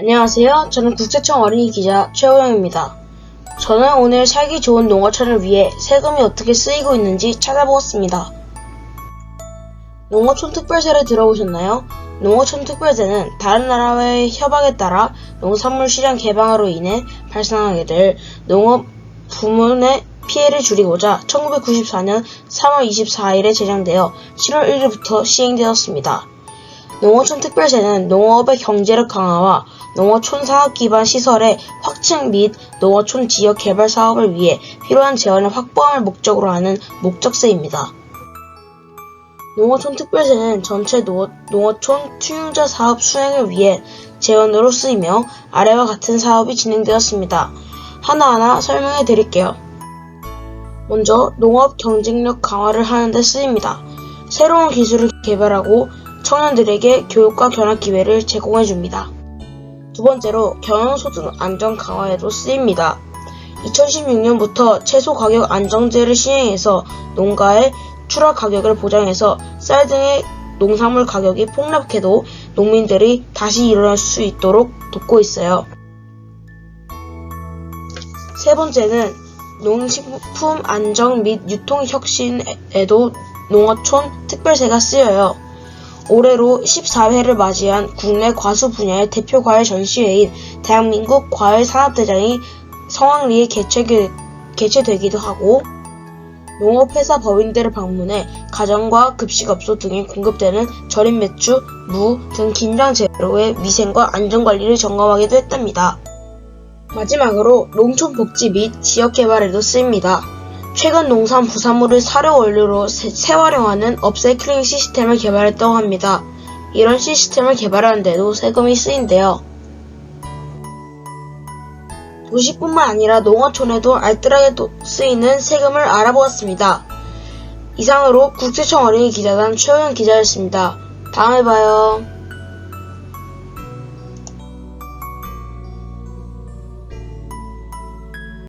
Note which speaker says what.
Speaker 1: 안녕하세요. 저는 국세청 어린이 기자 최호영입니다. 저는 오늘 살기 좋은 농어촌을 위해 세금이 어떻게 쓰이고 있는지 찾아보았습니다. 농어촌 특별세를 들어보셨나요? 농어촌 특별세는 다른 나라와의 협약에 따라 농산물 시장 개방으로 인해 발생하게 될 농업 부문의 피해를 줄이고자 1994년 3월 24일에 제정되어 7월 1일부터 시행되었습니다. 농어촌 특별세는 농업의 경제력 강화와 농어촌 사업 기반 시설의 확충 및 농어촌 지역 개발 사업을 위해 필요한 재원을 확보함을 목적으로 하는 목적세입니다. 농어촌 특별세는 전체 농어, 농어촌 투융자 사업 수행을 위해 재원으로 쓰이며 아래와 같은 사업이 진행되었습니다. 하나하나 설명해 드릴게요. 먼저 농업 경쟁력 강화를 하는 데 쓰입니다. 새로운 기술을 개발하고 청년들에게 교육과 견학 기회를 제공해 줍니다. 두 번째로 경영소득 안정 강화에도 쓰입니다. 2016년부터 채소 가격 안정제를 시행해서 농가의 출하 가격을 보장해서 쌀 등의 농산물 가격이 폭락해도 농민들이 다시 일어날 수 있도록 돕고 있어요. 세 번째는 농식품 안정 및 유통 혁신에도 농어촌 특별세가 쓰여요. 올해로 14회를 맞이한 국내 과수 분야의 대표 과일 전시회인 대한민국 과일 산업대장이 성황리에 개최, 개최되기도 하고 농업회사 법인들을 방문해 가정과 급식업소 등에 공급되는 절임 매추, 무등 김장 재료의 위생과 안전관리를 점검하기도 했답니다. 마지막으로 농촌복지 및 지역개발에도 쓰입니다. 최근 농산 부산물을 사료 원료로 재- 재활용하는 업사이클링 시스템을 개발했다고 합니다. 이런 시스템을 개발하는 데도 세금이 쓰인대요. 도시뿐만 아니라 농어촌에도 알뜰하게 도- 쓰이는 세금을 알아보았습니다. 이상으로 국세청 어린이 기자단 최호영 기자였습니다. 다음에 봐요.